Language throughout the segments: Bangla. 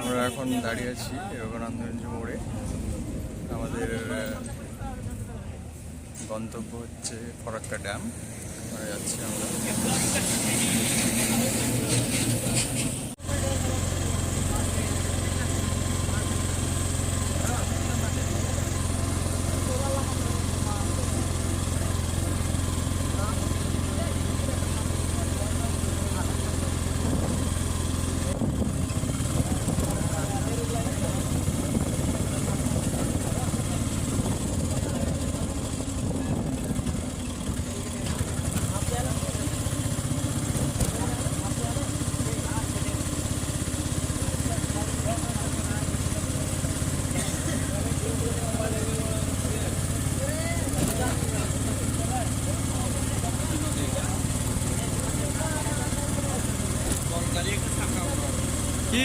আমরা এখন দাঁড়িয়ে আছি রঘুনন্দগঞ্জ মোড়ে। আমাদের গন্তব্য হচ্ছে ফরাক্কা ড্যাম। যাচ্ছি আমরা কি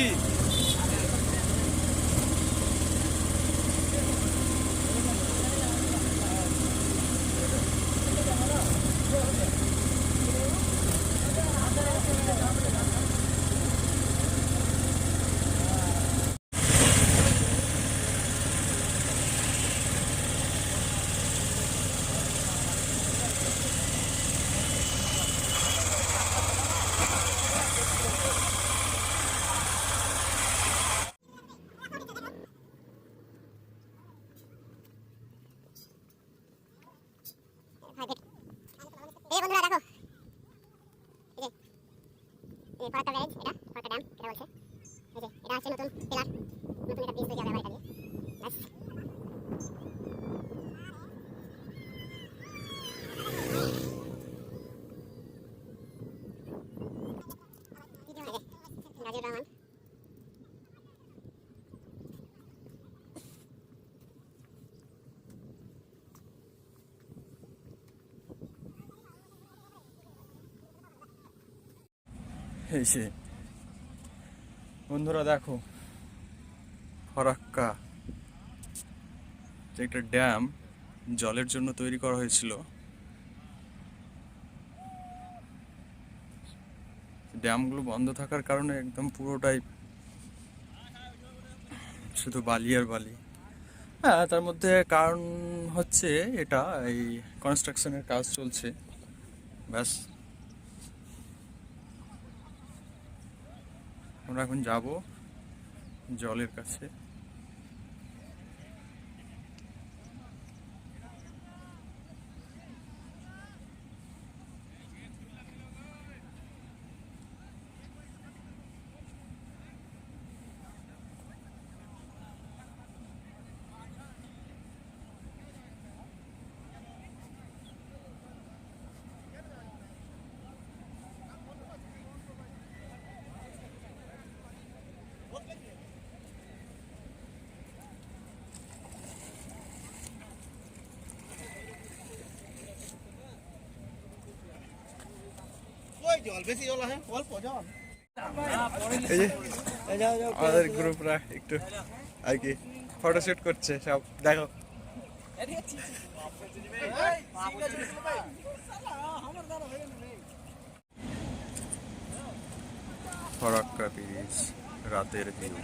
এই বন্ধুরা দেখো এই যে এই ফরাক্কা ব্যারেজ এটা ফরাক্কা ড্যাম এটা বলছে এই যে এটা আছে নতুন পিলার নতুন এটা ব্রিজ তৈরি হবে আবার এটা দিয়ে ব্যাস এই যে রাজুর রহমান এই সে বন্ধুরা, দেখো, ফরাক্কা একটা ড্যাম জলের জন্য তৈরি করা হয়েছিল। ড্যামগুলো বন্ধ থাকার কারণে একদম পুরোটাই শুধু বালি আর বালি। হ্যাঁ তার মধ্যে কারণ হচ্ছে এটা, এই কনস্ট্রাকশনের কাজ চলছে। ব্যাস আমরা এখন যাব জলের কাছে। আমাদের গ্রুপরা একটু আর কি ফটোশুট করছে সব দেখো। ফরাক্কা ব্রিজ রাতের ভিউ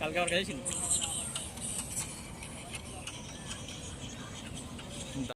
কালকে আমার কাছে ছিল